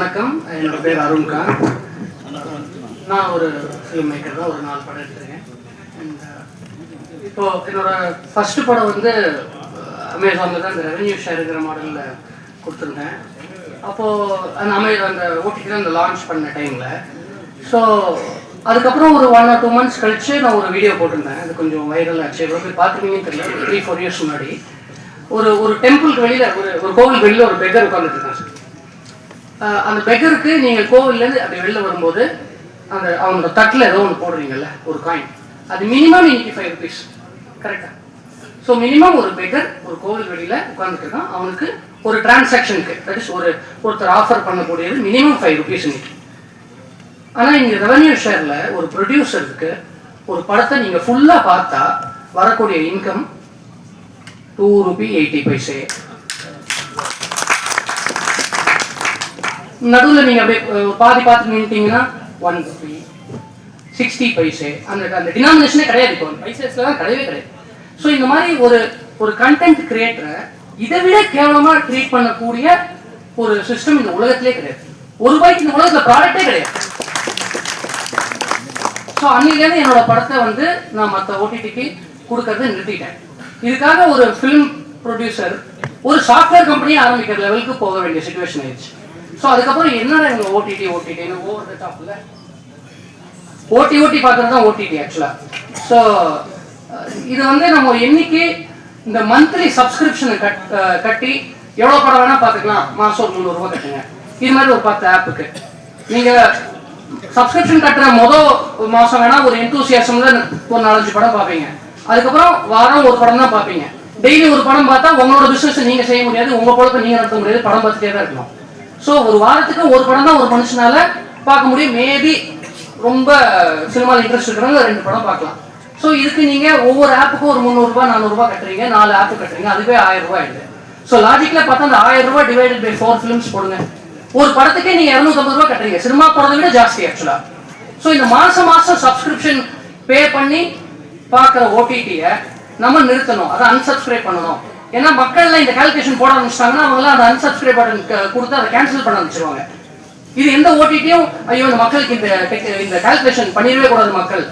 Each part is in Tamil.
வணக்கம். என்னோட பேர் அருண்கா நான் ஒரு ஃபிலிம் மேக்கர் தான் ஒரு நாலு படம் எடுத்திருக்கேன். அண்ட் uh, இப்போ என்னோட ஃபர்ஸ்ட் படம் வந்து uh, அமேசானில் தான் இந்த ரெவென்யூ ஷேருங்கிற மாடலில் கொடுத்துருந்தேன். அப்போது அந்த அமே அந்த ஓடிடி அந்த லான்ச் பண்ண டைமில் ஸோ அதுக்கப்புறம் ஒரு ஒன் ஆர் டூ மந்த்ஸ் கழிச்சு நான் ஒரு வீடியோ போட்டிருந்தேன். அது கொஞ்சம் வைரல் ஆச்சு. எவ்வளோ போய் பார்த்துருக்கீங்கன்னு தெரியல. த்ரீ ஃபோர் இயர்ஸ் முன்னாடி. ஒரு ஒரு டெம்பிளுக்கு வெளியில் ஒரு ஒரு கோவில் வெளியில் ஒரு பெக்கர் உட்காந்துருக்கேன் சார் அந்த பெக்கருக்கு நீங்கள் கோவில்லேருந்து அப்படி வெளில வரும்போது அந்த அவனோட தட்டில் ஏதோ ஒன்று போடுறீங்கல்ல ஒரு காயின் அது மினிமம் எயிட்டி ஃபைவ் ருபீஸ் கரெக்டாக ஸோ மினிமம் ஒரு பெக்கர் ஒரு கோவில் வெளியில் உட்காந்துட்டு தான் அவனுக்கு ஒரு டிரான்சாக்ஷனுக்கு தட் இஸ் ஒரு ஒருத்தர் ஆஃபர் பண்ணக்கூடியது மினிமம் ஃபைவ் ருபீஸ் இன்னைக்கு ஆனால் இங்கே ரெவன்யூ ஷேரில் ஒரு ப்ரொடியூசருக்கு ஒரு படத்தை நீங்கள் ஃபுல்லாக பார்த்தா வரக்கூடிய income two rupee eighty paise நடுவில் நீங்கள் அப்படியே பாதி பார்த்து நின்றுட்டீங்கன்னா ஒன் ருபி சிக்ஸ்டி பைசே அந்த அந்த டினாமினேஷனே கிடையாது இப்போ. பைசேஸில் தான் கிடையவே கிடையாது. ஸோ இந்த மாதிரி ஒரு ஒரு கண்டென்ட் கிரியேட்டரை இதை விட கேவலமாக ட்ரீட் பண்ணக்கூடிய ஒரு சிஸ்டம் இந்த உலகத்திலே கிடையாது. ஒரு ரூபாய்க்கு இந்த உலகத்தில் ப்ராடக்டே கிடையாது. ஸோ அன்னிலேருந்து என்னோட படத்தை வந்து நான் மற்ற ஓடிடிக்கு கொடுக்கறத நிறுத்திட்டேன். இதுக்காக ஒரு ஃபிலிம் ப்ரொடியூசர் ஒரு சாஃப்ட்வேர் கம்பெனியை ஆரம்பிக்கிற லெவலுக்கு போக வேண்டிய சுச்சுவேஷன் ஆயிடுச்சு. ஸோ அதுக்கப்புறம் என்னடா இவங்க ஓடிடி ஓடிடின்னு ஓவர் த டாப்ல ஓட்டி ஓட்டி பார்க்கறது தான் ஓடிடி ஆக்சுவலாக ஸோ இது வந்து நம்ம என்னைக்கு இந்த மந்த்லி சப்ஸ்கிரிப்ஷனை கட் கட்டி எவ்வளோ படம் வேணால் பார்த்துக்கலாம். மாதம் ஒரு முந்நூறுரூவா கட்டுங்க. இது மாதிரி ஒரு பத்து ஆப்புக்கு நீங்கள் சப்ஸ்கிரிப்ஷன் கட்டுற மொதல் மாதம் வேணால் ஒரு எந்தூசியாசம்ல ஒரு நாலஞ்சு படம் பார்ப்பீங்க. அதுக்கப்புறம் வாரம் ஒரு படம் தான் பார்ப்பீங்க. டெய்லி ஒரு படம் பார்த்தா உங்களோட பிஸ்னஸ் நீங்கள் செய்ய முடியாது உங்கள் பொழப்பை நீங்கள் நடத்த முடியாது படம் பார்த்துட்டே தான் இருக்கணும். ஸோ ஒரு வாரத்துக்கு ஒரு படம் தான் ஒரு மனுஷனால பார்க்க முடியும். மேபி ரொம்ப சினிமாவில் இன்ட்ரெஸ்ட் இருக்கிறவங்க ரெண்டு படம் பார்க்கலாம். ஸோ இதுக்கு நீங்கள் ஒவ்வொரு ஆப்புக்கும் ஒரு முந்நூறுரூபா நானூறுரூவா கட்டுறீங்க. நாலு ஆப்பு கட்டுறீங்க. அதுவே ஆயிரம் ரூபாய் ஆயிடுது. ஸோ லாஜிக்கில் பார்த்தா அந்த ஆயிரம் ரூபாய் டிவைடட் பை ஃபோர் ஃபிலிம்ஸ் போடுங்க. ஒரு படத்துக்கே நீங்கள் இரநூத்தம்பது ரூபா கட்டுறீங்க. சினிமா படத்தை விட ஜாஸ்தி ஆக்சுவலாக ஸோ இந்த மாதம் மாதம் சப்ஸ்கிரிப்ஷன் பே பண்ணி பார்க்குற ஓடிடியை நம்ம நிறுத்தணும். அதை அன்சப்ஸ்கிரைப் பண்ணணும். ஏன்னா மக்கள்லாம் இந்த கால்குலேஷன் போட ஆரம்பிச்சிட்டாங்கன்னா அவங்களாம் அந்த அன்சப்ஸ்கிரைப் பட்டன் கொடுத்து அதை கேன்சல் பண்ண ஆரம்பிச்சிருவாங்க. இது எந்த ஓடிடியும் ஐயோ இந்த மக்களுக்கு இந்த இந்த கால்குலேஷன் பண்ணிடவே கூடாது மக்கள்.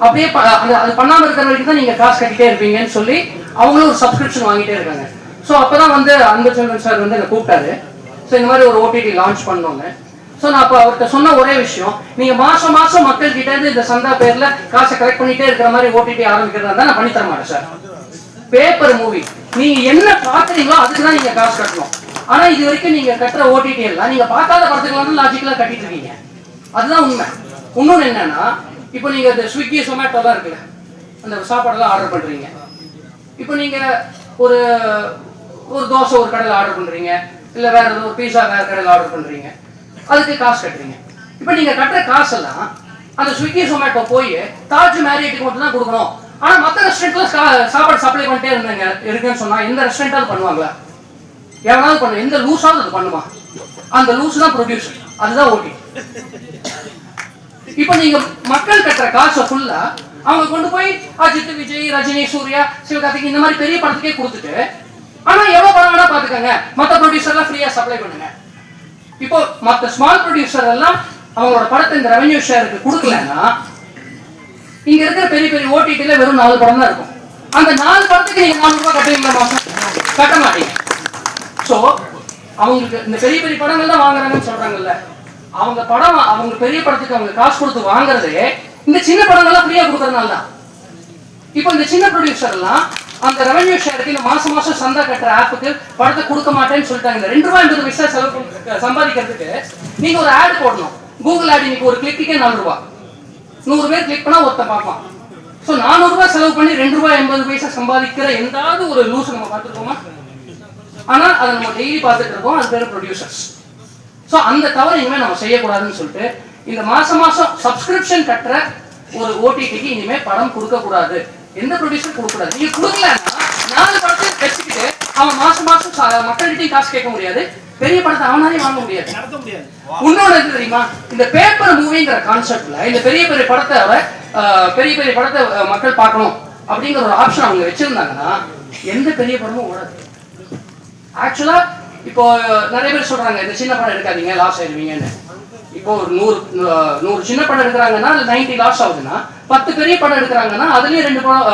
அப்படியே ப- அது அது பண்ணாம இருக்கிற வரைக்கும் தான் நீங்க காசு கட்டிட்டே இருப்பீங்கன்னு சொல்லி அவங்களும் ஒரு சப்ஸ்கிரிப்ஷன் வாங்கிட்டே இருக்காங்க. ஸோ அப்பதான் வந்து அன்பச்சந்திரன் சார் வந்து என்னை கூப்பிட்டாரு. ஸோ இந்த மாதிரி ஒரு ஓடிடி லான்ச் பண்ணோன்னு ஸோ நான் அப்போ அவர்கிட்ட சொன்ன ஒரே விஷயம் நீங்கள் மாசம் மாசம் மக்கள்கிட்ட இருந்து இந்த சந்தா பேர்ல காசை கலெக்ட் பண்ணிட்டே இருக்கிற மாதிரி ஓடிடி ஆரம்பிக்கிறதா இருந்தால் நான் பண்ணித்தர மாட்டேன் சார் பேப்பர் மூவி நீங்க என்ன பாக்குறீங்களோ அதுக்கு தான் நீங்க காசு கட்டணும். ஆனா இது வரைக்கும் நீங்க கட்டுற ஓடிடி எல்லாம் நீங்க பார்க்காத படத்துக்கு லாஜிக்கலா கட்டிட்டு இருக்கீங்க. அதுதான் உண்மை. இன்னொன்னு என்னன்னா இப்போ நீங்க இந்த ஸ்விக்கி சொமேட்டோலாம் இருக்குல்ல அந்த சாப்பாடெல்லாம் ஆர்டர் பண்றீங்க. இப்போ நீங்க ஒரு ஒரு தோசை ஒரு கடையில் ஆர்டர் பண்றீங்க இல்ல வேற ஏதோ ஒரு பீஸா வேற கடையில் ஆர்டர் பண்றீங்க அதுக்கு காசு கட்டுறீங்க. இப்போ நீங்க கட்டுற காசெல்லாம் அந்த ஸ்விக்கி சொமேட்டோ போய் தாஜ் மேரியட்டுக்கு மட்டும் தான் கொடுக்கணும். ஆனா மற்ற ரெஸ்டாரண்ட்ல சாப்பாடு சப்ளை பண்ணிட்டே இருந்தாங்க. இருக்குன்னு சொன்னா எந்த ரெஸ்டாரண்டாவது பண்ணுவாங்களா? எவனாவது பண்ணு எந்த லூஸாவது அது பண்ணுமா? அந்த லூஸ் தான் ப்ரொடியூஸ் அதுதான் ஓட்டி இப்போ நீங்க மக்கள் கட்டுற காசை ஃபுல்லா அவங்க கொண்டு போய் அஜித் விஜய் ரஜினி சூர்யா சிவகார்த்திக் இந்த மாதிரி பெரிய படத்துக்கே கொடுத்துட்டு ஆனா எவ்வளவு படம் வேணா பார்த்துக்கோங்க. மத்த ப்ரொடியூசர்லாம் ஃப்ரீயா சப்ளை பண்ணுங்க. இப்போ மத்த ஸ்மால் ப்ரொடியூசர் எல்லாம் அவங்களோட படத்தை இந்த ரெவென்யூ ஷேருக்கு கொடுக்கலன்னா இங்க இருக்கிற பெரிய பெரிய ஓடிடில வெறும் நாலு படம் தான் இருக்கும். அந்த நாலு படத்துக்கு நீங்க நானூறு ரூபாய் கட்டுவீங்களா மாசம்? கட்ட மாட்டீங்க. சோ அவங்களுக்கு இந்த பெரிய பெரிய படங்கள் தான் வாங்குறாங்கன்னு சொல்றாங்கல்ல. அவங்க படம் அவங்க பெரிய படத்துக்கு அவங்க காசு கொடுத்து வாங்குறதே இந்த சின்ன படங்கள்லாம் ஃப்ரீயா கொடுக்கறதுனால தான். இப்போ இந்த சின்ன ப்ரொடியூசர் எல்லாம் அந்த ரெவன்யூ ஷேருக்கு இந்த மாசம் மாசம் சந்தா கட்டுற ஆப்புக்கு படத்தை கொடுக்க மாட்டேன்னு சொல்லிட்டாங்க. இந்த ரெண்டு ரூபாய் ஐம்பது பைசா செலவு சம்பாதிக்கிறதுக்கு நீங்க ஒரு ஆடு போடணும். கூகுள் ஆட் இன்னைக்கு ஒரு கிளிக்குக்கே நாலு ரூபாய். நூறு பேர் கிளிக் பண்ணா ஒருத்தன் பார்ப்பான். ஸோ நானூறு ரூபாய் செலவு பண்ணி ரெண்டு ரூபாய் எண்பது பைசா சம்பாதிக்கிற எந்தாவது ஒரு லூஸ் நம்ம பார்த்துருக்கோமா? ஆனால் அதை நம்ம டெய்லி பார்த்துட்டு இருக்கோம். அது பேர் ப்ரொடியூசர்ஸ் ஸோ அந்த தவறு இனிமேல் நம்ம செய்யக்கூடாதுன்னு சொல்லிட்டு இந்த மாசம் மாசம் சப்ஸ்கிரிப்ஷன் கட்டுற ஒரு ஓடிடிக்கு இனிமேல் படம் கொடுக்கக்கூடாது. எந்த ப்ரொடியூசர் கொடுக்க கூடாது நீங்க கொடுக்கலன்னா நாலு படத்தை வச்சுக்கிட்டு அவன் மாசம் மாசம் மக்கள்கிட்டயும் காசு கேட்க முடியாது. பெரிய படத்தை அவனாலே வாங்க முடியாது. இன்னொன்று எது தெரியுமா? இந்த பேப்பர் மூவிங்கிற கான்செப்ட்ல இந்த பெரிய பெரிய படத்தை அஹ், பெரிய பெரிய படத்தை மக்கள் பார்க்கணும் அப்படிங்கிற ஒரு ஆப்ஷன் அவங்க வச்சிருந்தாங்கன்னா எந்த பெரிய படமும் ஓடாது. ஆக்சுவலா இப்போ நிறைய பேர் சொல்றாங்க இந்த சின்ன படம் எடுக்காதீங்க லாஸ் ஆயிடுவீங்கன்னு. இப்போ ஒரு நூறு நூறு சின்ன படம் எடுக்கிறாங்கன்னா அது நைன்டி லாஸ் ஆகுதுன்னா பத்து பெரிய படம் எடுக்கிறாங்கன்னா அதுலயும் ரெண்டு படம்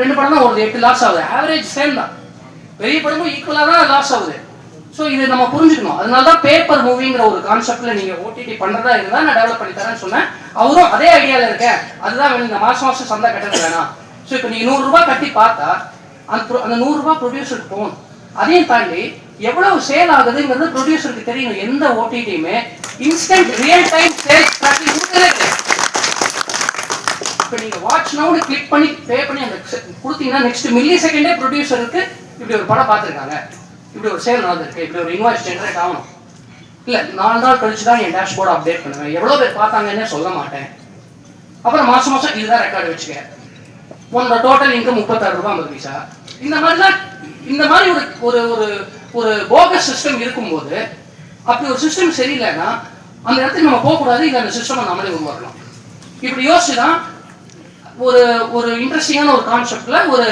ரெண்டு படம் தான் ஒரு எட்டு லாஸ் ஆகுது. ஆவரேஜ் சேம் தான். பெரிய படமும் ஈக்குவலாக தான் லாஸ் ஆகுது. ஸோ இது நம்ம புரிஞ்சுக்கணும். அதனால தான் பேப்பர் மூவிங்கிற ஒரு கான்செப்ட்ல நீங்க ஓடிடி பண்றதா இருந்தா நான் டெவலப் பண்ணி தரேன்னு சொன்னேன். அவரும் அதே ஐடியால இருக்கேன். அதுதான் வேணும். இந்த மாசம் மாசம் சந்தா கட்டணம் வேணாம். ஸோ இப்போ நீங்க நூறு ரூபாய் கட்டி பார்த்தா அந்த அந்த நூறு ரூபாய் ப்ரொடியூசருக்கு போகணும். அதையும் தாண்டி எவ்வளவு சேல் ஆகுதுங்கிறது ப்ரொடியூசருக்கு தெரியும். எந்த ஓடிடியுமே instant real time sale tracking கொடுக்கவே இப்போ நீங்க வாட்ச் நவுன்னு கிளிக் பண்ணி பே பண்ணி அந்த கொடுத்தீங்கன்னா நெக்ஸ்ட் மில்லி செகண்டே ப்ரொடியூசருக்கு இப்படி ஒரு படம் பார்த்துருக்காங்க. இப்படி ஒரு சேல் நடந்திருக்கு. இப்படி ஒரு இன்வாய்ஸ் ஜென்ரேட் ஆகணும். இல்லை நாலு நாள் கழிச்சு தான் என் டேஷ்போர்ட் அப்டேட் பண்ணுவேன். எவ்வளோ பேர் பார்த்தாங்கன்னே சொல்ல மாட்டேன். அப்புறம் மாதம் மாதம் இதுதான் ரெக்கார்டு வச்சுக்க உன்னோட டோட்டல் இன்கம் முப்பத்தாறு ரூபாய் ஐம்பது பைசா இந்த மாதிரிலாம் இந்த மாதிரி ஒரு ஒரு ஒரு ஒரு போகஸ் சிஸ்டம் இருக்கும்போது அப்படி ஒரு சிஸ்டம் சரியில்லைன்னா அந்த இடத்துக்கு நம்ம போகக்கூடாது. இல்லை அந்த சிஸ்டமை நம்மளே உருவாக்கலாம். இப்படி யோசிச்சு தான் ஒரு ஒரு இன்ட்ரெஸ்டிங்கான ஒரு கான்செப்டில் ஒரு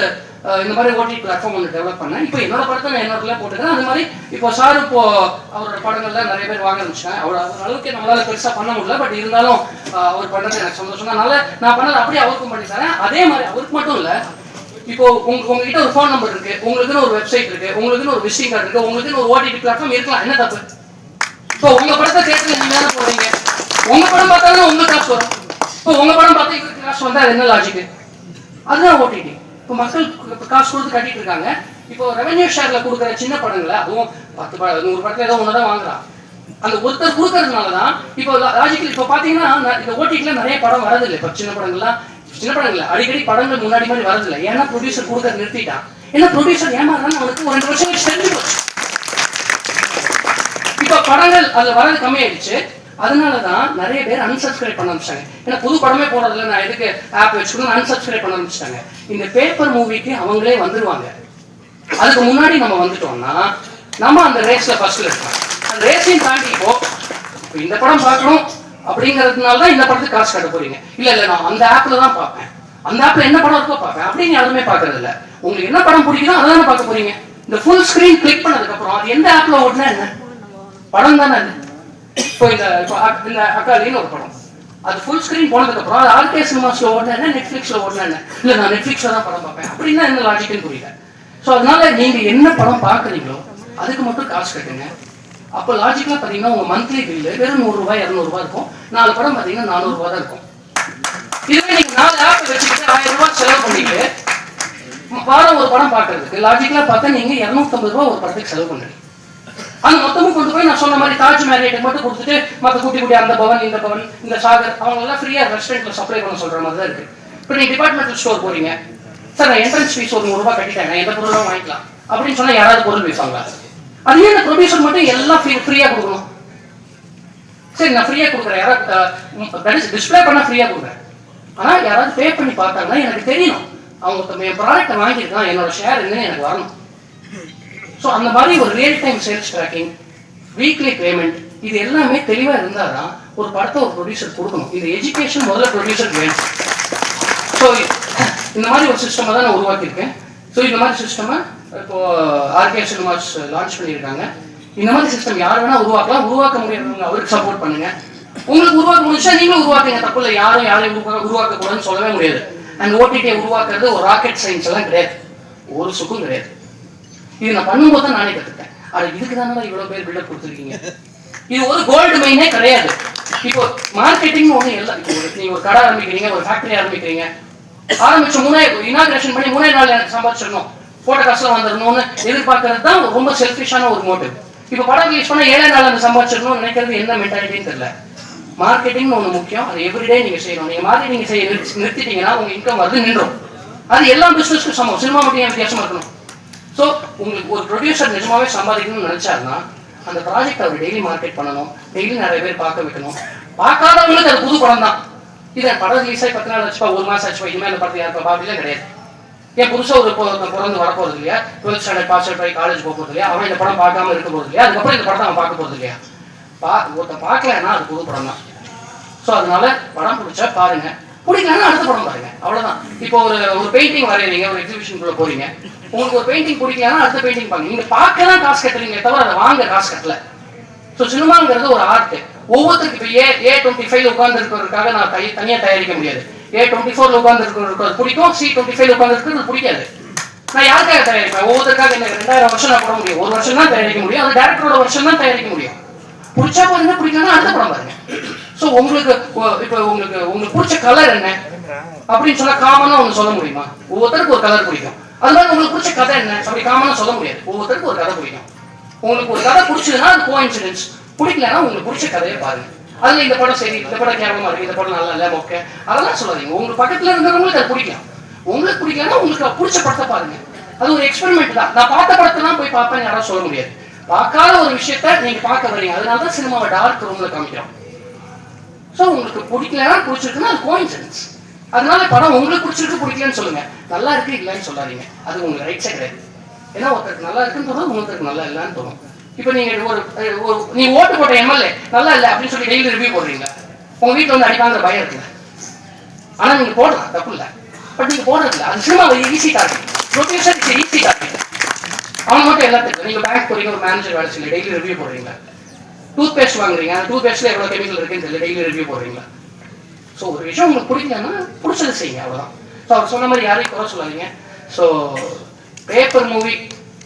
இந்த மாதிரி ஓடிடி பிளாட்ஃபார்ம் ஒன்று டெவலப் பண்ணேன். இப்போ என்னோட படத்தை நான் என்னோட போட்டுக்கிறேன். அது மாதிரி இப்போ சார் இப்போ அவரோட படங்கள்ல நிறைய பேர் வாங்க ஆரம்பிச்சேன் அவர் அவர் அளவுக்கு நம்மளால பெருசா பண்ண முடியல. பட் இருந்தாலும் அவர் பண்ணது எனக்கு சந்தோஷம். தான் அதனால நான் பண்ணது அப்படியே அவருக்கும் பண்ணி தரேன். அதே மாதிரி அவருக்கு மட்டும் இல்ல இப்போ உங்க உங்ககிட்ட ஒரு ஃபோன் நம்பர் இருக்கு. உங்களுக்குன்னு ஒரு வெப்சைட் இருக்கு. உங்களுக்குன்னு ஒரு விசிட்டிங் கார்டு இருக்கு. உங்களுக்குன்னு ஒரு ஓடிடி பிளாட்ஃபார்ம் இருக்கலாம். என்ன தப்பு? இப்போ உங்க படத்தை தேட்டர்ல நீங்க தானே போறீங்க? உங்க படம் பார்த்தாலும் உங்க காசு வரும். இப்போ உங்க படம் பார்த்தா இவருக்கு காசு வந்தா அது என்ன லாஜிக் அதுதான் ஓடிடி இப்போ மக்கள் காசு கொடுத்து கட்டிட்டு இருக்காங்க. இப்போ ரெவென்யூ ஷேர்ல கொடுக்குற சின்ன படங்களை அதுவும் பத்து படம் நூறு படத்துல ஏதோ ஒன்று தான் வாங்குறான். அந்த ஒருத்தர் கொடுக்கறதுனால தான் இப்போ லாஜிக்கல் இப்போ பார்த்தீங்கன்னா இந்த ஓடிடியில் நிறைய படம் வரதில்லை. இப்போ சின்ன படங்கள்லாம் சின்ன படங்கள் அடிக்கடி படங்கள் முன்னாடி மாதிரி வரதில்லை. ஏன்னா ப்ரொடியூசர் கொடுக்கறது நிறுத்திட்டான். ஏன்னா ப்ரொடியூசர் ஏமாறான்னு அவனுக்கு ஒரு ரெண்டு வருஷம் கழிச்சு தெரிஞ்சு போச்சு. இப்போ படங்கள் அதில் வரது கம்மியாயிடுச்சு. அதனால தான் நிறைய பேர் அன்சப்ஸ்கிரைப் பண்ண ஆரம்பிச்சாங்க ஏன்னா புது படமே போடுறதுல நான் எதுக்கு ஆப் வச்சுக்கணும்? அன்சப்ஸ்கிரைப் பண்ண ஆரம்பிச்சிட்டாங்க. இந்த பேப்பர் மூவிக்கு அவங்களே வந்துருவாங்க. அதுக்கு முன்னாடி நம்ம வந்துட்டோம்னா நம்ம அந்த ரேஸ்ல ஃபர்ஸ்ட்ல இருக்கோம் அந்த ரேஸையும் தாண்டி இப்போ இப்போ இந்த படம் பார்க்கணும் அப்படிங்கிறதுனால தான் இந்த படத்துக்கு காசு கட்ட போறீங்க. இல்ல இல்ல நான் அந்த ஆப்ல தான் பார்ப்பேன். அந்த ஆப்ல என்ன படம் இருக்கோ பார்ப்பேன். அப்படின்னு யாருமே பாக்குறது இல்ல. உங்களுக்கு என்ன படம் பிடிக்குதோ அதை தானே பார்க்க போறீங்க. இந்த ஃபுல் ஸ்கிரீன் கிளிக் பண்ணதுக்கு அப்புறம் அது எந்த ஆப்ல ஓடுனா என்ன? படம் தானே அது. இப்போ இந்த இப்போ அக்- இந்த அக்காலின்னு ஒரு படம். அது ஃபுல் ஸ்கிரீன் போனதுக்கு அப்புறம் அது ஆர்கே சினிமாஸ்ல ஓடுனா என்ன நெட்ஃபிளிக்ஸ்ல ஓடுனா என்ன? இல்ல நான் நெட்ஃபிளிக்ஸ்ல தான் படம் பார்ப்பேன். அப்படின்னா என்ன லாஜிக்னு புரியல. ஸோ அதனால நீங்க என்ன படம் பார்க்குறீங்களோ அதுக்கு மட்டும் காசு கட்டுங்க. அப்போ லாஜிக்கலாக பார்த்தீங்கன்னா உங்கள் மந்த்லி பில்லு வெறும் நூறுரூவா இரநூறுவா இருக்கும். நாலு படம் பார்த்தீங்கன்னா நானூறுரூவா தான் இருக்கும். இதுவே நீங்கள் நாலு ஆப் வச்சுக்கிட்டு ஆயிரம் ரூபாய் செலவு பண்ணிட்டு வாரம் ஒரு படம் பார்க்கறதுக்கு லாஜிக்கலாக பார்த்தா நீங்கள் இரநூத்தம்பது ரூபா ஒரு படத்துக்கு செலவு பண்ணுறீங்க. அந்த மொத்தமும் கொண்டு போய் நான் சொன்ன மாதிரி தாஜ் மேரேட்டை மட்டும் கொடுத்துட்டு மற்ற குட்டி குட்டி அந்த பவன் இந்த பவன் இந்த சாகர் அவங்க எல்லாம் ஃப்ரீயாக ரெஸ்டாரண்ட்ல சப்ளை பண்ண சொல்ற மாதிரி தான் இருக்கு. இப்போ நீங்க டிபார்ட்மெண்டல் ஸ்டோர் போறீங்க. சார் நான் என்ட்ரன்ஸ் ஃபீஸ் ஒரு நூறு ரூபாய் கட்டிட்டேன். நான் எந்த பொருளும் வாங்கிக்கலாம். அப்படின்னு சொன்னா யாராவது பொருள் வைப்பாங்களா அது ஏன் ப்ரொடியூசர் மட்டும் எல்லாம் ஃப்ரீ ஃப்ரீயா கொடுக்கணும். சரி நான் ஃப்ரீயா கொடுக்குறேன். யாராவது டிஸ்பிளே பண்ணா ஃப்ரீயா கொடுக்குறேன். ஆனா யாராவது பே பண்ணி பார்த்தாங்கன்னா எனக்கு தெரியணும். அவங்க என் ப்ராடக்ட்டை வாங்கியிருக்கான் என்னோட ஷேர் என்னன்னு எனக்கு வரணும். ஸோ அந்த மாதிரி ஒரு real time sales tracking weekly payment இது எல்லாமே தெளிவாக இருந்தால் தான் ஒரு படத்தை ஒரு ப்ரொடியூசர் கொடுக்கணும். இது எஜுகேஷன் முதல்ல ப்ரொடியூசருக்கு வேணும் ஸோ இந்த மாதிரி ஒரு சிஸ்டமாக தான் நான் உருவாக்கியிருக்கேன். ஸோ இந்த மாதிரி சிஸ்டமை இப்போ ஆர்கே சினிமாஸ் லான்ச் பண்ணியிருக்காங்க. இந்த மாதிரி சிஸ்டம் யார் வேணால் உருவாக்கலாம். உருவாக்க முடியாதவங்க அவருக்கு சப்போர்ட் பண்ணுங்கள் உங்களுக்கு உருவாக்க முடிச்சா நீங்களும் உருவாக்குங்க. தப்பு இல்லை. யாரும் யாரையும் உருவாக்க உருவாக்க கூடாதுன்னு சொல்லவே முடியாது. அண்ட் ஓடிடியை உருவாக்குறது ஒரு ராக்கெட் சயின்ஸ் எல்லாம் கிடையாது. ஒரு சுக்கும் கிடையாது. இது நான் பண்ணும்போது தான் நானே கற்றுக்கிட்டேன் அது இதுக்கு தானே இவ்வளோ பேர் பில்டப் கொடுத்துருக்கீங்க? இது ஒரு கோல்டு மைனே கிடையாது. இப்போ மார்க்கெட்டிங் ஒன்றும் எல்லாம் இப்போ ஒரு- நீங்க ஒரு கடை ஆரம்பிக்கிறீங்க ஒரு ஃபேக்டரி ஆரம்பிக்கிறீங்க. ஆரம்பிச்சு மூணே இனாகிரேஷன் பண்ணி மூணே நாள் எனக்கு சம்பாதிச்சிடணும். போட்ட காசுல வந்துடணும்னு எதிர்பார்க்கறது தான் ரொம்ப செல்ஃபிஷான ஒரு மோட்டிவ் இப்போ படம் யூஸ் பண்ணால் ஏழே நாள் அந்த சம்பாதிச்சிடணும்னு நினைக்கிறது என்ன மென்டாலிட்டின்னு தெரியல. மார்க்கெட்டிங்னு ஒன்று முக்கியம். அது எவ்ரிடே நீங்கள் செய்யணும். நீங்கள் மார்க்கெட்டிங் செய்ய நிறுத்தி- நிறுத்திட்டீங்கன்னா உங்கள் இன்கம் வந்து நின்றும். அது எல்லா பிஸ்னஸ்க்கும் சமம். சினிமா மட்டும் ஏன் வித்தியாசமா இருக்கணும்? ஸோ உங்களுக்கு ஒரு ப்ரொடியூசர் நிஜமாவே சம்பாதிக்கணும்னு நினைச்சாருன்னா அந்த ப்ராஜெக்ட் அவர் டெய்லி மார்க்கெட் பண்ணணும் டெய்லி நிறைய பேர் பார்க்க வைக்கணும் பார்க்காதவங்களுக்கு அது புது படம் தான். இது படம் ரிலீஸ் ஆகி பத்து நாள் ஆச்சுப்பா ஒரு மாசம் ஆச்சுப்பா இனிமேல் அந்த படத்தை யாருப்பா பார்க்கல கிடையாது. என் புதுசாக ஒரு பிறந்து வரப்போறது இல்லையா? டுவெல்த் ஸ்டாண்டர்ட் பாஸ் அவுட் ஆகி காலேஜ் போகிறது இல்லையா? அவன் இந்த படம் பார்க்காம இருக்க போகிறது இல்லையா? அதுக்கப்புறம் இந்த படத்தை அவன் பார்க்க போகிறது இல்லையா? பா ஒருத்தன் பார்க்கலன்னா அது புது படம் தான். ஸோ அதனால படம் பிடிச்சா பாருங்க. பிடிக்கலன்னா அடுத்த படம் பாருங்க. அவ்வளவுதான். இப்போ ஒரு ஒரு பெயிண்டிங் வரையறீங்க ஒரு எக்ஸிபிஷனுக்குள்ள போறீங்க. உங்களுக்கு ஒரு பெயிண்டிங் பிடிக்கலன்னா அடுத்த பெயிண்டிங் பாருங்க. நீங்க பார்க்க தான் காசு கட்டுறீங்க தவிர அதை வாங்க காசு கட்டல. ஸோ சினிமாங்கிறது ஒரு ஆர்ட் ஒவ்வொருத்தருக்கு இப்போ ஏ ஏ டுவெண்ட்டி ஃபைவ் உட்கார்ந்து இருக்கிறதுக்காக நான் தை தனியாக தயாரிக்க முடியாது. ஏ டுவெண்ட்டி ஃபோர்ல உட்கார்ந்து இருக்கிறது பிடிக்கும். சி டுவெண்ட்டி ஃபைவ் உட்கார்ந்து இருக்கிறது பிடிக்காது. நான் யாருக்காக தயாரிப்பேன்? ஒவ்வொருத்தருக்காக என்ன ரெண்டாயிரம் வருஷம் நான் போட முடியும். ஒரு வருஷம் தான் தயாரிக்க முடியும். அது டேரக்டரோட வருஷம் தான் தயாரிக்க முடியும். பிடிச்சா பாருங்க பிடிக்கலன்னா அடுத்த படம் பாருங்க. ஸோ உங்களுக்கு இப்போ உங்களுக்கு உங்களுக்கு பிடிச்ச கலர் என்ன? அப்படின்னு சொன்னா காமனா ஒண்ணு சொல்ல முடியுமா? ஒவ்வொருத்தருக்கு ஒரு கலர் பிடிக்கும். அது மாதிரி உங்களுக்கு பிடிச்ச கதை என்ன? அப்படி காமனா சொல்ல முடியாது. ஒவ்வொருத்தருக்கு ஒரு கதை பிடிக்கும். உங்களுக்கு ஒரு கதை பிடிச்சதுன்னா அது கோ பிடிக்கலன்னா உங்களுக்கு பிடிச்ச கதையை பாருங்க. அதுல இந்த படம் சரி இந்த படம் கேவலமா இருக்கு இந்த படம் நல்லா இல்ல மொக்க அதெல்லாம் சொல்லாதீங்க. உங்களுக்கு பக்கத்துல இருந்தவங்களுக்கு அது பிடிக்கும். உங்களுக்கு பிடிக்கலன்னா உங்களுக்கு பிடிச்ச படத்தை பாருங்க. அது ஒரு எக்ஸ்பெரிமெண்ட் தான். நான் பார்த்த படத்தை தான் போய் பார்ப்பேன் யாராவது சொல்ல முடியாது. பார்க்காத ஒரு விஷயத்த நீங்க பார்க்க வரீங்க. அதனால தான் சினிமாவை டார்க் ரூம்ல காமிக்கிறோம். ஸோ உங்களுக்கு பிடிக்கலன்னா பிடிச்சிருக்குன்னா அது கோயின்சிடன்ஸ் அதனால படம் உங்களுக்கு பிடிச்சிருக்கு பிடிக்கலன்னு சொல்லுங்க. நல்லா இருக்கு இல்லைன்னு சொல்லாதீங்க. அது உங்களுக்கு ரைட்ஸே கிடையாது ஏன்னா ஒருத்தருக்கு நல்லா இருக்குன்னு தோணும் ஒருத்தருக்கு நல்லா இல்லைன்னு தோணும். இப்போ நீங்க ஒரு ஒரு நீ ஓட்டு போட்ட எம்எல்ஏ நல்லா இல்லை அப்படின்னு சொல்லி டெய்லி ரிவ்யூ போடுறீங்க உங்க வீட்டில் வந்து அடிப்பாங்கிற பயம் இருக்குல்ல. ஆனா நீங்க போடலாம் தப்பு இல்லை. பட் நீங்க போடுறது இல்லை. அது cinema easy target producer it's easy target அவன் மட்டும் எல்லாத்துக்கும் நீங்க பேங்க் போறீங்க ஒரு மேனேஜர் வேலை செய்யல டெய்லி ரிவ்யூ போடுறீங்க டூத் பேஸ்ட் வாங்குறீங்க அந்த டூத் பேஸ்ட்ல எவ்வளவு கெமிக்கல் இருக்குன்னு தெரியல டெய்லி ரிவ்யூ போடுறீங்களா? ஸோ ஒரு விஷயம் உங்களுக்கு பிடிக்கலன்னா பிடிச்சது செய்யுங்க அவ்வளோதான் ஸோ அவர் சொன்ன மாதிரி யாரையும் குறை சொல்லாதீங்க. ஸோ பேப்பர் மூவி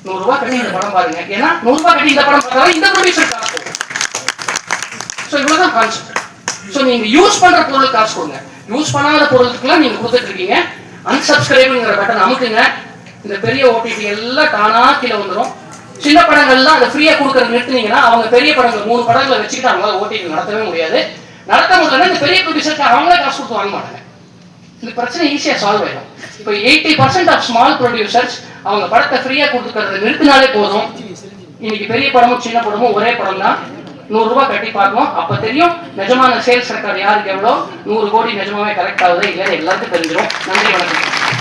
நூறுரூவா கட்டி இந்த படம் பாருங்க. ஏன்னா நூறுரூவா கட்டி இந்த படம் பார்த்தாலும் இந்த ப்ரொடியூசர் காசு ஸோ ஸோ இவ்வளோதான் கான்செப்ட் ஸோ நீங்கள் யூஸ் பண்ணுற பொருள் காசு கொடுங்க. யூஸ் பண்ணாத பொருளுக்குலாம் நீங்கள் கொடுத்துட்டு இருக்கீங்க. அன்சப்ஸ்கிரைபுங்கிற பட்டன் அமுக்குங்க. இந்த பெரிய ஓடிடி எல்லாம் தானாக கீழே வந்துடும் சின்ன படங்கள்லாம் அதை ஃப்ரீயாக கொடுக்கறது நிறுத்துனீங்கன்னா அவங்க பெரிய படங்கள் மூணு படங்களை வச்சுக்கிட்டு அவங்களால ஓடிடி நடத்தவே முடியாது. நடத்தவங்க சொன்னா இந்த பெரிய ப்ரொடியூசருக்கு அவங்களே காசு கொடுத்து வாங்க மாட்டாங்க. இந்த பிரச்சனை ஈஸியா சால்வ் ஆயிடும். இப்போ eighty percent of small producers அவங்க படத்தை ஃப்ரீயா கொடுத்துக்கிறத நிறுத்தினாலே போதும். இன்னைக்கு பெரிய படமும் சின்ன படமும் ஒரே படம் தான் நூறு ரூபாய் கட்டி பார்க்கணும். அப்ப தெரியும் நிஜமான சேல்ஸ் ரெக்கார்டு யாருக்கு எவ்வளோ? நூறு கோடி நிஜமாவே கரெக்ட் ஆகுது இல்லைன்னு எல்லாருக்கும் தெரிஞ்சிடும் நன்றி வணக்கம்.